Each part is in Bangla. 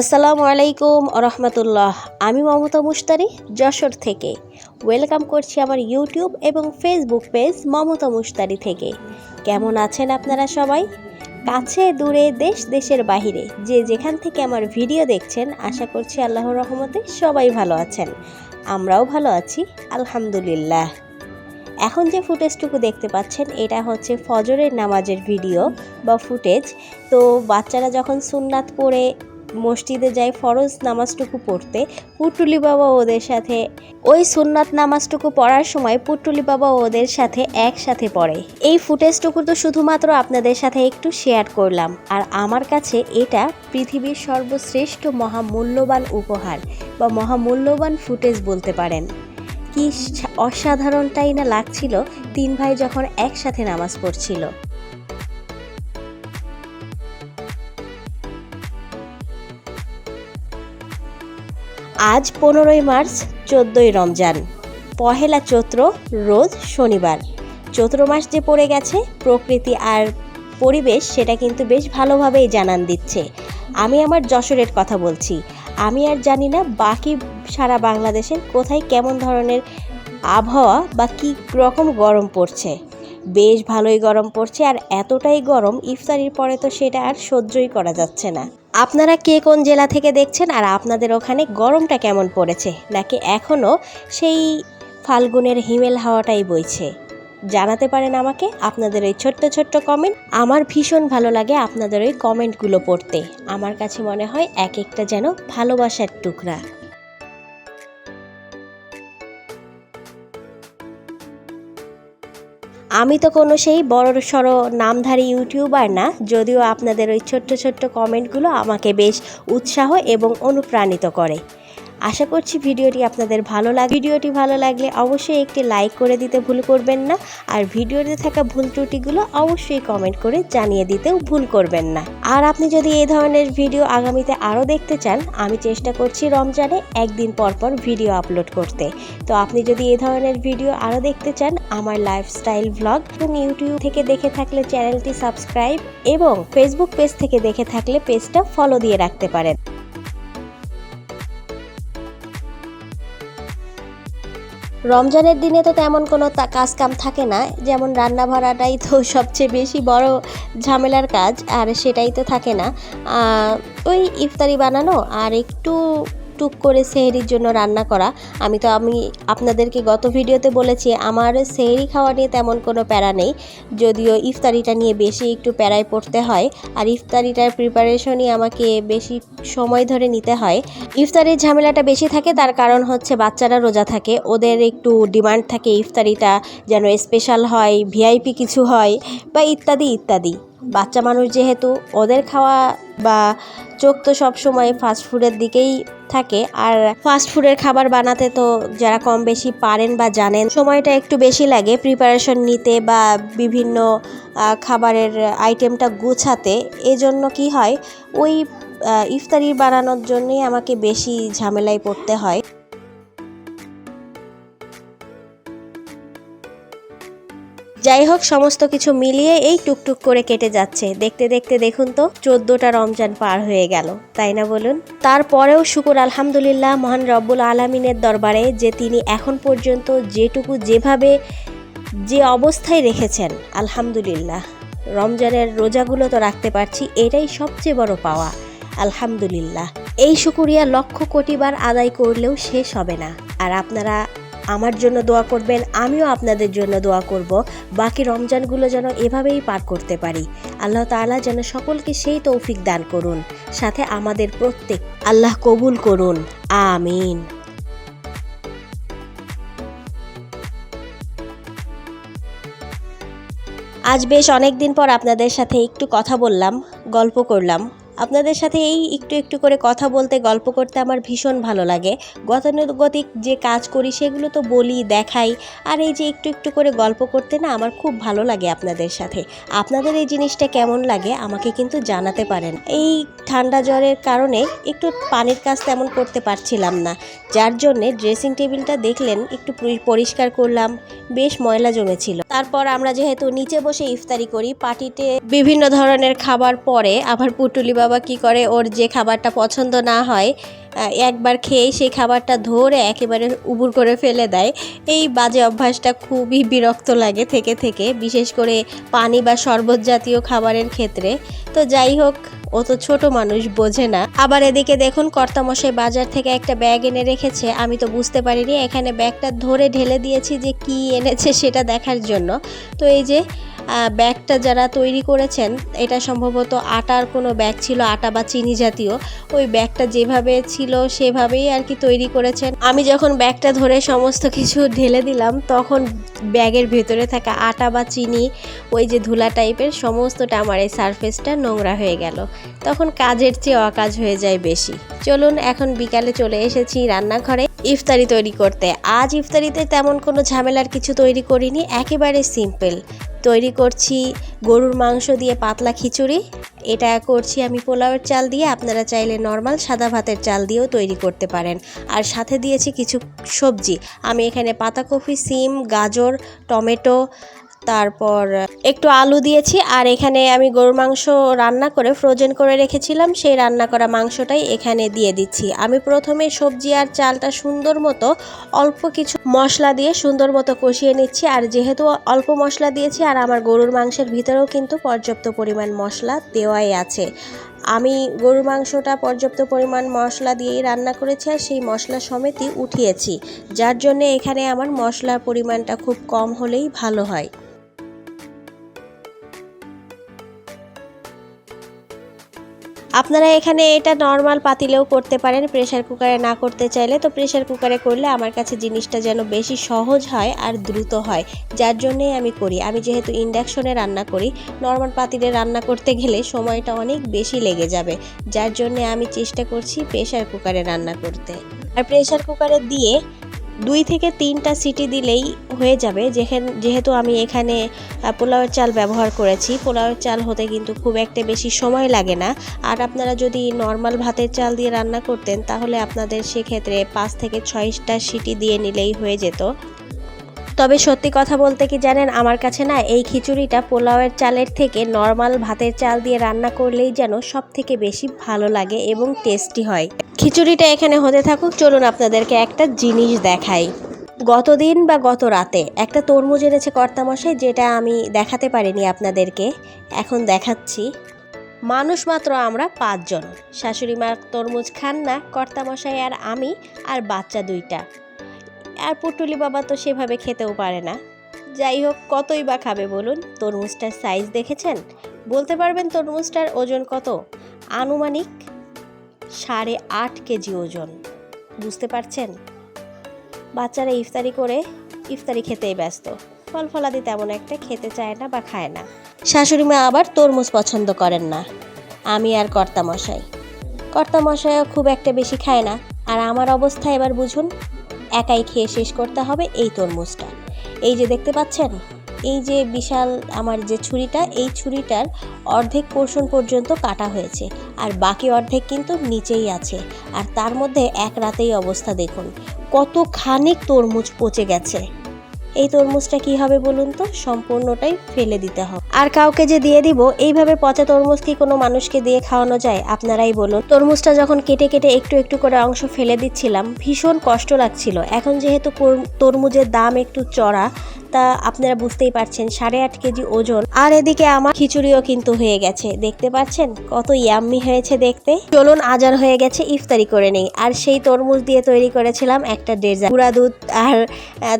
আসসালামু আলাইকুম রহমতুল্লাহ আমি মমতা মুস্তারি যশোর থেকে। ওয়েলকাম করছি আমার ইউটিউব এবং ফেসবুক পেজ মমতা মুস্তারি থেকে। কেমন আছেন আপনারা সবাই? কাছে দূরে দেশ, দেশের বাহিরে যে যেখান থেকে আমার ভিডিও দেখছেন, আশা করছি আল্লাহর রহমতে সবাই ভালো আছেন। আমরাও ভালো আছি, আলহামদুলিল্লাহ। এখন যে ফুটেজটুকু দেখতে পাচ্ছেন, এটা হচ্ছে ফজরের নামাজের ভিডিও বা ফুটেজ। তো বাচ্চারা যখন সুন্নাত পড়ে মসজিদে যায় ফরজ নামাজটুকু পড়তে, পুটুলি বাবা ওদের সাথে, ওই সুন্নাত নামাজটুকু পড়ার সময় পুটুলি বাবা ওদের সাথে একসাথে পড়ে। এই ফুটেজটুকু তো শুধুমাত্র আপনাদের সাথে একটু শেয়ার করলাম। আর আমার কাছে এটা পৃথিবীর সর্বশ্রেষ্ঠ মহামূল্যবান উপহার বা মহামূল্যবান ফুটেজ বলতে পারেন। কি অসাধারণটাই না লাগছিল, তিন ভাই যখন একসাথে নামাজ পড়ছিল। আজ পনেরোই মার্চ, চোদ্দোই রমজান। পহেলা চৈত্র, রোজ শনিবার। চৈত্র মাস যে পড়ে গেছে, প্রকৃতি আর পরিবেশ সেটা কিন্তু বেশ ভালোভাবেই জানান দিচ্ছে। আমি আমার যশোরের কথা বলছি। আমি আর জানি না বাকি সারা বাংলাদেশের কোথায় কেমন ধরনের আবহাওয়া বা কী রকম গরম পড়ছে। বেশ ভালোই গরম পড়ছে আর এতটাই গরম ইফতারির পরে তো সেটা আর সহ্যই করা যাচ্ছে না। আপনারা কে কোন জেলা থেকে দেখছেন আর আপনাদের ওখানে গরমটা কেমন পড়েছে? নাকি এখনও সেই ফাল্গুনের হিমেল হাওয়াটাই বইছে? জানাতে পারেন আমাকে আপনাদের ওই ছোট্ট ছোট্ট কমেন্ট আমার ভীষণ ভালো লাগে আপনাদের ওই কমেন্টগুলো পড়তে। আমার কাছে মনে হয় এক একটা যেন ভালোবাসার টুকরা। আমি তো কোনো সেই বড় সড়ো নামধারী ইউটিউবার না, যদিও আপনাদের ওই ছোট্ট ছোট্ট কমেন্টগুলো আমাকে বেশ উৎসাহ এবং অনুপ্রাণিত করে। আশা করছি ভিডিওটি আপনাদের ভালো লাগে ভিডিওটি ভালো লাগলে অবশ্যই একটি লাইক করে দিতে ভুল করবেন না, আর ভিডিওতে থাকা ভুল ত্রুটিগুলো অবশ্যই কমেন্ট করে জানিয়ে দিতেও ভুল করবেন না। আর আপনি যদি এই ধরনের ভিডিও আগামীতে আরও দেখতে চান, আমি চেষ্টা করছি রমজানে একদিন পর পর ভিডিও আপলোড করতে। তো আপনি যদি এই ধরনের ভিডিও আরও দেখতে চান, আমার লাইফস্টাইল ভ্লগ এবং ইউটিউব থেকে দেখে থাকলে চ্যানেলটি সাবস্ক্রাইব এবং ফেসবুক পেজ থেকে দেখে থাকলে পেজটা ফলো দিয়ে রাখতে পারেন। রমজানের দিনে তো তেমন কোনো কাজ কাম থাকে না, যেমন রান্না ভাড়াটাই তো সবচেয়ে বেশি বড় ঝামেলার কাজ, আর সেটাই তো থাকে না। ওই ইফতারি বানানো আর একটু টুক করে সেহরির জন্য রান্না করা। আমি তো, আমি আপনাদেরকে গত ভিডিওতে বলেছি, আমার সেহরি খাওয়া নিয়ে তেমন কোনো প্যারা নেই। যদিও ইফতারিটা নিয়ে বেশি একটু প্যারায় পড়তে হয়, আর ইফতারিটার প্রিপারেশনই আমাকে বেশি সময় ধরে নিতে হয়। ইফতারির ঝামেলাটা বেশি থাকে, তার কারণ হচ্ছে বাচ্চারা রোজা থাকে, ওদের একটু ডিমান্ড থাকে ইফতারিটা যেন স্পেশাল হয় ভিআইপি কিছু হয়, বা ইত্যাদি ইত্যাদি। বাচ্চা মানুষ যেহেতু ওদের খাওয়া বা চোখ তো সবসময় ফাস্ট ফুডের দিকেই থাকে। আর ফাস্ট ফুডের খাবার বানাতে তো যারা কম বেশি পারেন বা জানেন, সময়টা একটু বেশি লাগে প্রিপারেশন নিতে বা বিভিন্ন খাবারের আইটেমটা গুছাতে। এজন্য কি হয়, ওই ইফতারি বানানোর জন্যই আমাকে বেশি ঝামেলায় পড়তে হয়। যাই হোক সমস্ত কিছু মিলিয়ে এই টুকটুক করে কেটে যাচ্ছে। দেখতে দেখতে দেখুন তো, চোদ্দোটা রমজান পার হয়ে গেল, তাই না বলুন? তারপরেও শুকুর আলহামদুলিল্লাহ মহান রব্বুল আলমিনের দরবারে যে তিনি এখন পর্যন্ত যেটুকু যেভাবে যে অবস্থায় রেখেছেন, আলহামদুলিল্লাহ। রমজানের রোজাগুলো তো রাখতে পারছি, এটাই সবচেয়ে বড় পাওয়া, আলহামদুলিল্লাহ। এই শুকুরিয়া লক্ষ কোটিবার আদায় করলেও শেষ হবে না। আর আপনারা আমার জন্য দোয়া করবেন, আমিও আপনাদের জন্য দোয়া করব। বাকি রমজানগুলো যেন এভাবেই পার করতে পারি। আল্লাহ তাআলা যেন সকলকে সেই তৌফিক দান করুন, সাথে আমাদের প্রত্যেক, আল্লাহ কবুল করুন। আমিন। আজ বেশ অনেক দিন পর আপনাদের সাথে একটু কথা বললাম, গল্প করলাম। আপনাদের সাথে এই একটু একটু করে কথা বলতে, গল্প করতে আমার ভীষণ ভালো লাগে। গতানুগতিক যে কাজ করি সেগুলো তো বলি, দেখাই। আর এই যে একটু একটু করে গল্প করতে না আমার খুব ভালো লাগে আপনাদের সাথে। আপনাদের এই জিনিসটা কেমন লাগে আমাকে কিন্তু জানাতে পারেন। এই ঠান্ডা জ্বরের কারণে একটু পানির কাজ তেমন করতে পারছিলাম না। যার জন্যে ড্রেসিং টেবিলটা দেখলেন, একটু পরিষ্কার করলাম, বেশ ময়লা জমেছিল। তারপর আমরা যেহেতু নিচে বসে ইফতারি করি, পার্টিতে বিভিন্ন ধরনের খাবার পরে, আবার পুটুলি বাবা কি করে, ওর যে খাবারটা পছন্দ না হয় একবার খেয়ে সেই খাবারটা ধরে একেবারে উবুর করে ফেলে দেয়। এই বাজে অভ্যাসটা খুবই বিরক্ত লাগে থেকে থেকে, বিশেষ করে পানি বা শরবত জাতীয় খাবারের ক্ষেত্রে। তো যাই হোক ও তো ছোট মানুষ, বোঝে না। আবার এদিকে দেখুন, কর্তামশাই বাজার থেকে একটা ব্যাগ এনে রেখেছে। আমি তো বুঝতে পারিনি, এখানে ব্যাগটা ধরে ঢেলে দিয়েছি যে কি এনেছে সেটা দেখার জন্য। তো এই যে ব্যাগটা যারা তৈরি করেছেন, এটা সম্ভবত আটার কোনো ব্যাগ ছিল, আটা বা চিনি জাতীয়। ওই ব্যাগটা যেভাবে ছিল, সেভাবেই আর কি তৈরি করেছেন। আমি যখন ব্যাগটা ধরে সমস্ত কিছু ঢেলে দিলাম, তখন ব্যাগের ভেতরে থাকা আটা বা চিনি, ওই যে ধুলা টাইপের সমস্তটা আমার এই সারফেসটা নোংরা হয়ে গেল। তখন কাজের চেয়ে অকাজ হয়ে যায় বেশি। চলুন, এখন বিকালে চলে এসেছি রান্নাঘরে ইফতারি তৈরি করতে। আজ ইফতারিতে তেমন কোনো ঝামেলার কিছু তৈরি করিনি, একেবারে সিম্পল তৈরি করছি গরুর মাংস দিয়ে পাতলা খিচুড়ি। এটা করছি আমি পোলাওয়ের চাল দিয়ে। আপনারা চাইলে নর্মাল সাদা ভাতের চাল দিয়েও তৈরি করতে পারেন। আর সাথে দিয়েছি কিছু সবজি। আমি এখানে পাতাকপি, সিম, গাজর, টমেটো তারপর একটু আলু দিয়েছি আর এখানে আমি গরুর মাংস রান্না করে ফ্রোজেন করে রেখেছিলাম। সেই রান্না করা মাংসটাই এখানে দিয়ে দিচ্ছি। আমি প্রথমে সবজি আর চালটা সুন্দর মতো অল্প কিছু মশলা দিয়ে সুন্দর মতো কষিয়ে নিচ্ছি। আর যেহেতু অল্প মশলা দিয়েছি আর আমার গরুর মাংসের ভিতরেও কিন্তু পর্যাপ্ত পরিমাণ মশলা দেওয়াই আছে। আমি গরুর মাংসটা পর্যাপ্ত পরিমাণ মশলা দিয়েই রান্না করেছি আর সেই মশলা সমেতই উঠিয়েছি। যার জন্য এখানে আমার মশলার পরিমাণটা খুব কম হলেই ভালো হয়। আপনারা এখানে এটা নর্মাল পাতিলেও করতে পারেন প্রেশার কুকারে না করতে চাইলে তো প্রেশার কুকারে করলে আমার কাছে জিনিসটা যেন বেশি সহজ হয় আর দ্রুত হয়। যার জন্যেই আমি করি। আমি যেহেতু ইন্ডাকশনে রান্না করি নর্মাল পাতিলে রান্না করতে গেলে সময়টা অনেক বেশি লেগে যাবে। যার জন্যে আমি চেষ্টা করছি প্রেশার কুকারে রান্না করতে। আর প্রেশার কুকারে দিয়ে দুই থেকে তিনটা সিটি দিলেই হয়ে যাবে। যেখানে যেহেতু আমি এখানে পোলাওয়ের চাল ব্যবহার করেছি, পোলাওয়ের চাল হতে কিন্তু খুব একটা বেশি সময় লাগে না। আর আপনারা যদি নর্মাল ভাতের চাল দিয়ে রান্না করতেন, তাহলে আপনাদের সেক্ষেত্রে পাঁচ থেকে ছয়টা সিটি দিয়ে নিলেই হয়ে যেত। তবে সত্যি কথা বলতে কি জানেন, আমার কাছে না এই খিচুড়িটা পোলাওয়ের চালের থেকে নর্মাল ভাতের চাল দিয়ে রান্না করলেই যেন সব থেকে বেশি ভালো লাগে এবং টেস্টি হয়। খিচুড়িটা এখানে হতে থাকুক, চলুন আপনাদেরকে একটা জিনিস দেখাই। গতদিন বা গত রাতে একটা তরমুজ এনেছে কর্তামশাই, যেটা আমি দেখাতে পারিনি আপনাদেরকে। এখন দেখাচ্ছি। মানুষ মাত্র আমরা পাঁচজন। শাশুড়ি মা তরমুজ খান না, কর্তামশাই আর আমি, আর বাচ্চা দুইটা। আর পুটুলি বাবা তো সেভাবে খেতেও পারে না। যাই হোক, কতই বা খাবে বলুন? তরমুজটার সাইজ দেখেছেন? বলতে পারবেন তরমুজটার ওজন কত? আনুমানিক সাড়ে আট কেজি ওজন। বুঝতে পারছেন? বাচ্চারা ইফতারি করে ইফতারি খেতেই ব্যস্ত। ফল ফলাদি তেমন একটা খেতে চায় না বা খায় না। শাশুড়ি মা আবার তরমুজ পছন্দ করেন না। আমি আর কর্তামশাই। কর্তামশাইও খুব একটা বেশি খায় না। আর আমার অবস্থা এবার বুঝুন? একাই খেয়ে শেষ করতে হবে এই তরমুজটা। এই যে দেখতে পাচ্ছেন, এই যে বিশাল আমার যে ছুরিটা, এই ছুরিটার অর্ধেক পোর্শন পর্যন্ত কাটা হয়েছে আর বাকি অর্ধেক কিন্তু নিচেই আছে। আর তার মধ্যে এক রাতেই অবস্থা দেখুন কত খানিক তরমুজ পচে গেছে। এই তরমুজটা কি হবে বলুন তো? সম্পূর্ণটাই ফেলে দিতে হবে। আর কাউকে যে দিয়ে দিব, এইভাবে পচা তরমুজ কি কোনো মানুষকে দিয়ে খাওয়ানো যায়? আপনারাই বলুন। তরমুজটা যখন কেটে কেটে একটু একটু করে অংশ ফেলে দিচ্ছিলাম, ভীষণ কষ্ট লাগছিল। এখন যেহেতু তরমুজের দাম একটু চড়া তা আপনারা বুঝতেই পারছেন, সাড়ে আট কেজি ওজন। আর এদিকে আমার খিচুড়িও কিন্তু হয়ে গেছে। দেখতে পাচ্ছেন? কত ইয়াম্মি হয়েছে দেখতে। চলুন, আজার হয়ে গেছে, ইফতারি করে নেই। আর সেই তরমুজ দিয়ে তৈরি করেছিলাম একটা ডেজার্ট গুঁড়া দুধ আর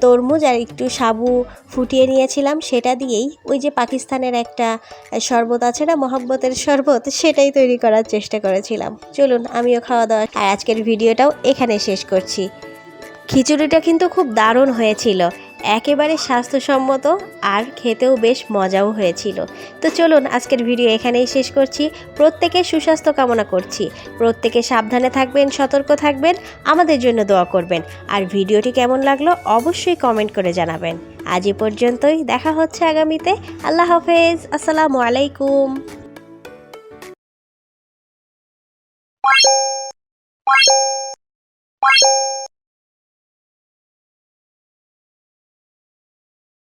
তরমুজ আর একটু সাবু ফুটিয়ে নিয়েছিলাম। সেটা দিয়েই ওই যে পাকিস্তানের একটা শরবত আছে না, মহব্বতের শরবত, সেটাই তৈরি করার চেষ্টা করেছিলাম। চলুন, আমিও খাওয়া দাওয়া আর আজকের ভিডিওটাও এখানে শেষ করছি। খিচুড়িটা কিন্তু খুব দারুণ হয়েছিল। একেবারে স্বাস্থ্যসম্মত আর খেতেও বেশ মজাও হয়েছিল। তো চলুন, আজকের ভিডিও এখানেই শেষ করছি। প্রত্যেকে সুস্বাস্থ্য কামনা করছি। প্রত্যেকে সাবধানে থাকবেন, সতর্ক থাকবেন, আমাদের জন্য দোয়া করবেন। আর ভিডিওটি কেমন লাগল অবশ্যই কমেন্ট করে জানাবেন। আজ এ পর্যন্তই, দেখা হচ্ছে আগামীতে। আল্লাহ হাফেজ, আসসালামু আলাইকুম।